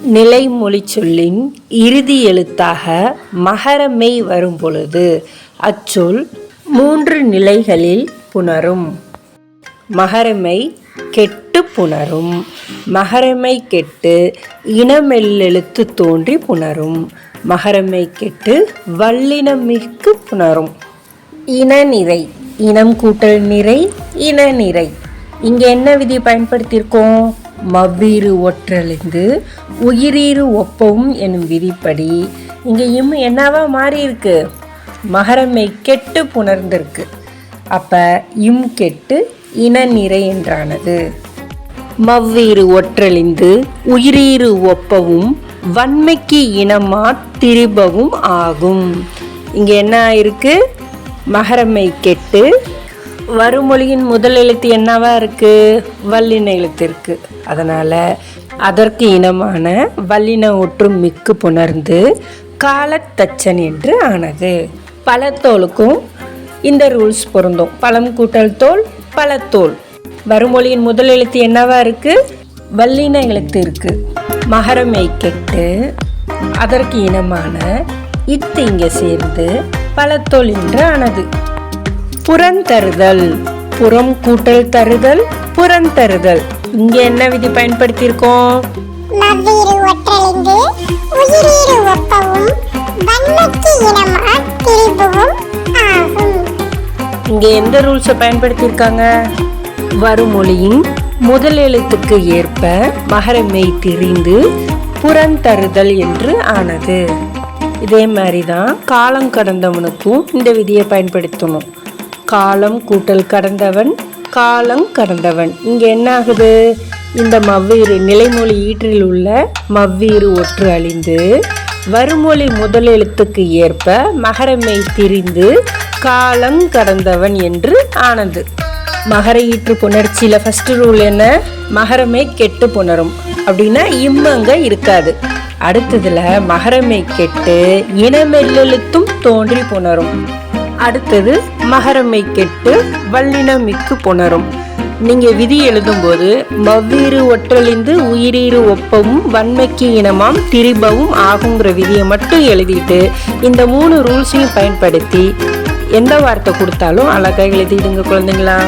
நிலைமொழி சொல்லின் இறுதி எழுத்தாக மகரமெய் வரும் பொழுது அச்சொல் மூன்று நிலைகளில் புணரும். மகரமை கெட்டு புணரும். மகரமை கெட்டு இனமெல்லெழுத்து தோன்றி புணரும். மகரமை கெட்டு வல்லினமிக்கு புணரும். இனநிறை இனம் கூட்டல் நிறை இனநிறை. இங்கே என்ன விதி பயன்படுத்தியிருக்கோம்? மவ்வீறு ஒற்றழிந்து உயிரீறு ஒப்பவும் எனும் விதிப்படி இங்கே இம் என்னவா மாறி இருக்கு மகரமை கெட்டு புணர்ந்திருக்கு. அப்போ இம் கெட்டு இனநிறை என்றானது. மவ்வீறு ஒற்றழிந்து உயிரீறு ஒப்பவும் வன்மைக்கு இனமா திரிபவும் ஆகும். இங்கே என்ன ஆயிருக்கு? மகரமை கெட்டு வருமொழியின் முதல் எழுத்து என்னவா இருக்கு? வல்லின எழுத்து இருக்கு அதனால அதற்கு இனமான வல்லின ஒற்றும் மிக்கு புணர்ந்து காலத்தச்சன் என்று ஆனது. பழத்தோலுக்கும் இந்த ரூல்ஸ் பொருந்தும். பழம் கூட்டல் தோல் பழத்தோல் வருமொழியின் முதல் எழுத்து என்னவா இருக்கு? வல்லின எழுத்து இருக்கு மகரமை கெட்டு அதற்கு இனமான இத்து இங்கே சேர்ந்து பழத்தோல் என்று ஆனது. புறந்தருதல் புறம் கூட்டல் தருதல் புறந்தருதல் இங்க என்ன விதி ஒப்பவும் வன்மைக்கு இனமா திரிபுவும் ஆகும். இங்க எந்த ரூல்ஸை பயன்படுத்தியிருக்காங்க? வருமொழியின் முதல் எழுத்துக்கு ஏற்ப மகரமை திரிந்து புறந்தருதல் என்று ஆனது. இதே மாதிரி தான் காலம் கடந்தவனுக்கும் இந்த விதியை பயன்படுத்தணும். காலம் கூட்டல் கடந்தவன் காலம் கடந்தவன். இங்கே என்ன ஆகுது இந்த மவ்வீறு நிலைமொழி ஈற்றில் உள்ள மவ்வீறு ஒற்று அழிந்து வருமொழி முதல் எழுத்துக்கு ஏற்ப மகரமை திரிந்து காலம் கடந்தவன் என்று ஆனது. மகர ஈற்று புணர்ச்சியில் ஃபஸ்ட்டு ரூல் என்ன? மகரமே கெட்டு புணரும். அப்படின்னா இம்மங்க இருக்காது. அடுத்ததுல மகரமை கெட்டு இனமெல்லெழுத்தும் தோன்றி புணரும். அடுத்தது மகரமை கெட்டு வல்லினமிக்கு புணரும். நீங்கள் விதி எழுதும்போது மவ்வீறு ஒற்றழிந்து உயிரீறு ஒப்பவும் வன்மைக்கு இனமாம் திரிபவும் ஆகுங்கிற விதியை மட்டும் எழுதிட்டு இந்த மூணு ரூல்ஸையும் பயன்படுத்தி எந்த வார்த்தை கொடுத்தாலும் அழகாக எழுதிடுங்க குழந்தைங்களா?